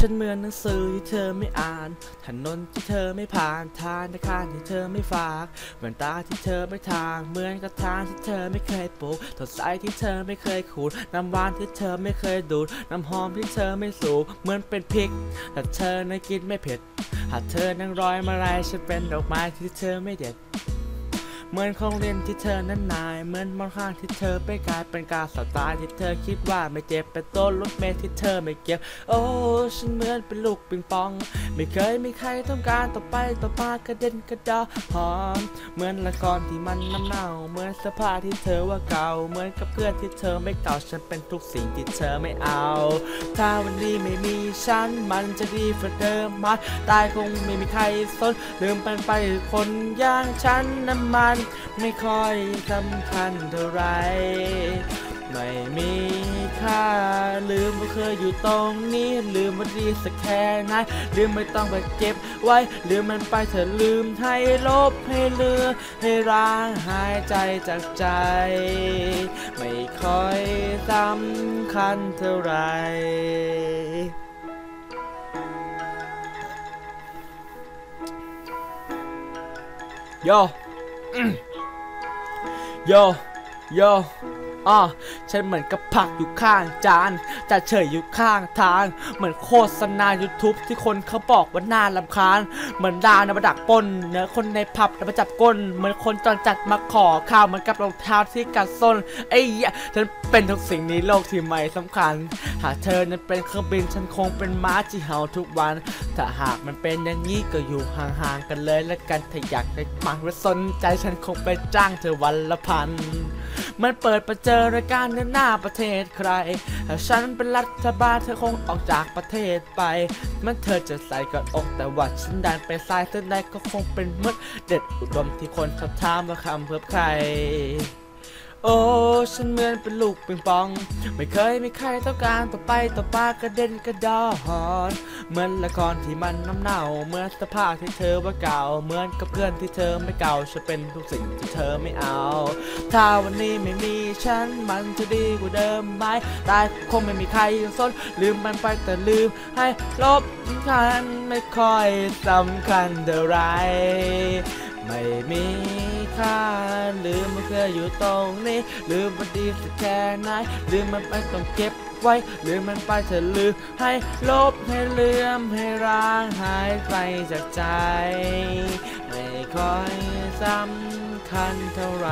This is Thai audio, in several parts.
ฉันเหมือนหนังสือที่เธอไม่อ่าน ถนนที่เธอไม่ผ่าน ทางนาคารที่เธอไม่ฝากเหมือนตาที่เธอไม่ทาง เหมือนกระถางที่เธอไม่เคยปลูกต้นไทรที่เธอไม่เคยขูด น้ำหวานที่เธอไม่เคยดูด น้ำหอมที่เธอไม่สูบ เหมือนเป็นพริก แต่เธอนั้นกินไม่เผ็ด หากเธอนั่งรอยมาลายฉันเป็นดอกไม้ที่เธอไม่เด็ด เหมือนของเล่นที่เธอนั้นนาย เหมือนมอนข้างที่เธอไปกลายเป็นกาสตาร์ที่เธอคิดว่าไม่เจ็บเป็นต้นรถเมล์ที่เธอไม่เก็บ โอ้ฉันเหมือนเป็นลูกปิงปอง ไม่เคยมีใครต้องการต่อไปต่อมากระเด็นกระดาหอม เหมือนละครที่มันน้ำเน่า เหมือนเสื้อผ้าที่เธอว่าเก่า เหมือนกับเพื่อนที่เธอไม่เก่าฉันเป็นทุกสิ่งที่เธอไม่เอา ถ้าวันนี้ไม่มีฉันมันจะดีกว่าเดิมไหมตายคงไม่มีใครสนลืมไปไปคนอย่างฉันนั้นมันไม่ค่อยสำคัญเท่าไร ไม่มีค่าลืมว่าเคยอยู่ตรงนี้ ลืมว่าดีสักแค่ไหนลืมไม่ต้องไปเก็บไว้ ลืมมันไปเธอลืมให้ลบให้เลือ ให้ร้างหายใจจากใจ ไม่ค่อยสำคัญเท่าไรโย โย โยอะฉันเหมือนกับผักอยู่ข้างจานจะเฉยอยู่ข้างทาง เหมือนโฆษณา YouTube ที่คนเขาบอกว่าน่าลำคาญ เหมือนดาวนะมาดักปล้นเนื้อคนในผับนะมาจับก้น เหมือนคนจรจัดมาขอข้าวเหมือนกับรองเท้าที่กัดส้นไอ้ยะฉันเป็นทุกสิ่งในโลกที่ไม่สำคัญ หากเธอนั้นเป็นเครื่องบินฉันคงเป็นม้าที่เห่าทุกวัน ถ้าหากมันเป็นอย่างนี้ก็อยู่ห่างๆกันเลยและกันถ้าอยากได้ฟังและสนใจฉันคงไปจ้างเธอวันละพัน มันเปิดประเจอรายการในหน้าประเทศใครถ้าฉันเป็นรัฐบาลเธอคงออกจากประเทศไป มันเธอจะใส่กอดอกแต่ว่าฉันดันไปสายเส้นใดก็คงเป็นมืดเด็ดอุดมที่คนทับทามว่าคำเพื่อใคร โอ้ ฉันเหมือนเป็นลูกปิงปอง ไม่เคยมีใครต้องการต่อไปต่อปากระเด็นกระดอนเหมือนละครที่มันน้ำเน่า เหมือนสภาพที่เธอว่าเก่า เหมือนกับเพื่อนที่เธอไม่เก่าฉันเป็นทุกสิ่งที่เธอไม่เอา ถ้าวันนี้ไม่มีฉันมันจะดีกว่าเดิมไหมตายคงไม่มีใครสนลืมมันไปแต่ลืม ให้ลบกันไม่ค่อยสำคัญเท่าไหร ไม่มีค่าลืมมันเคยอยู่ตรงนี้ ลืมมันดีสักแค่ไหนลืมมันไปต้องเก็บไว้ลืมมันไปเธอลืมให้ลบให้เลื่อมให้ร้างหายไปจากใจ ไม่ค่อยสำคัญเท่าไร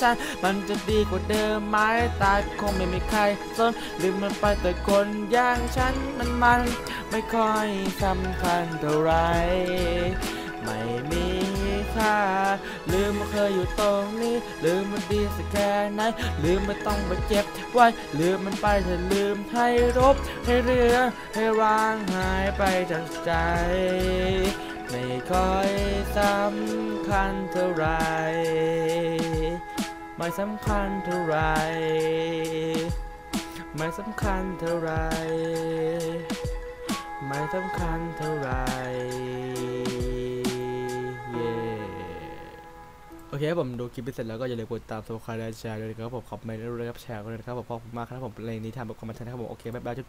ฉันมันจะดีกว่าเดิมไหมตายคงไม่มีใครสนลืมมันไปแต่คนอย่างฉันมันมัน ไม่ค่อยสำคัญเท่าไร ไม่มี ค่าลืมว่าเคยอยู่ตรงนี้ ลืมมันดีสักแค่ไหน ลืมไม่ต้องมาเจ็บไว้ ลืมมันไปเธอลืมให้รบ ให้เรือ ให้ร้างหายไปจากใจ ไม่ค่อยสำคัญเท่าไหรไม่สำคัญเท่าไหรไม่สำคัญเท่าไหรไม่สำคัญเท่าไหร โอเคครับผมดูคลิปไปเสร็จแล้วก็อย่าลืมกดตามสมัครและแชร์ด้วยนะครับผมขอบคุณไม่ได้รู้นะครับแชร์กันด้วยนะครับผมขอบคุณมากครับผมเพลงนี้ทำแบบคอมเมนต์นะครับผมโอเคบ๊ายบายจุ๊บ